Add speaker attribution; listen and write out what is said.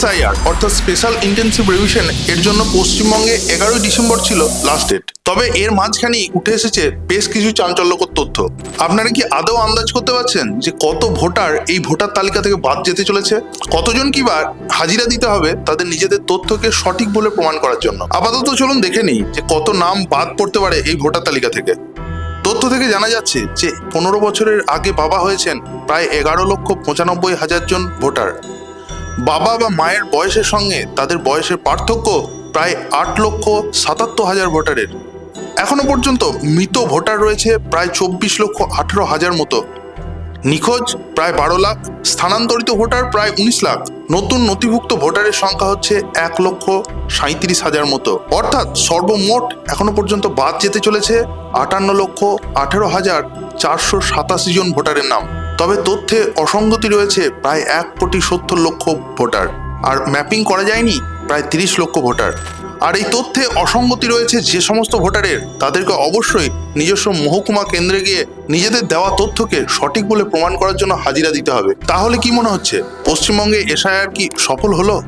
Speaker 1: SIR, অর্থাৎ special intensive revision এর জন্য পশ্চিমবঙ্গে এগারোই ডিসেম্বর ছিল লাস্ট ডেট তবে এর মাঝখানেই উঠে এসেছে বেশ কিছু চাঞ্চল্যকর তথ্য। আপনারা কি আদৌ আন্দাজ করতে পারছেন যে কত ভোটার এই ভোটার তালিকা থেকে বাদ যেতে চলেছে? কতজন কি বার হাজিরা দিতে হবে তাদের নিজেদের তথ্যকে সঠিক বলে প্রমাণ করার জন্য? আপাতত চলুন দেখে নিই যে কত নাম বাদ পড়তে পারে এই ভোটার তালিকা থেকে। তথ্য থেকে জানা যাচ্ছে যে পনেরো বছরের আগে বাবা হয়েছেন প্রায় এগারো লক্ষ পঁচানব্বই হাজার জন ভোটার। বাবা বা মায়ের বয়সের সঙ্গে তাদের বয়সের পার্থক্য প্রায় আট লক্ষ সাতাত্তর হাজার ভোটারের। এখনও পর্যন্ত মৃত ভোটার রয়েছে প্রায় চব্বিশ লক্ষ আঠেরো হাজার মতো। নিখোঁজ প্রায় বারো লাখ, স্থানান্তরিত ভোটার প্রায় উনিশ লাখ, নতুন নথিভুক্ত ভোটারের সংখ্যা হচ্ছে এক লক্ষ সাঁত্রিশ হাজার মতো। অর্থাৎ সর্বমোট এখনও পর্যন্ত বাদ যেতে চলেছে আটান্ন লক্ষ আঠেরো হাজার চারশো সাতাশি জন ভোটারের নাম। তবে তথ্যে অসঙ্গতি রয়েছে প্রায় এক কোটি সত্তর লক্ষ ভোটার। আর ম্যাপিং করা যায়নি প্রায় তিরিশ লক্ষ ভোটার। আর এই তথ্যে অসঙ্গতি রয়েছে যে সমস্ত ভোটারের, তাদেরকে অবশ্যই নিজস্ব মহকুমা কেন্দ্রে গিয়ে নিজেদের দেওয়া তথ্যকে সঠিক বলে প্রমাণ করার জন্য হাজিরা দিতে হবে। তাহলে কি মনে হচ্ছে? পশ্চিমবঙ্গে এসআইআর কি সফল হলো?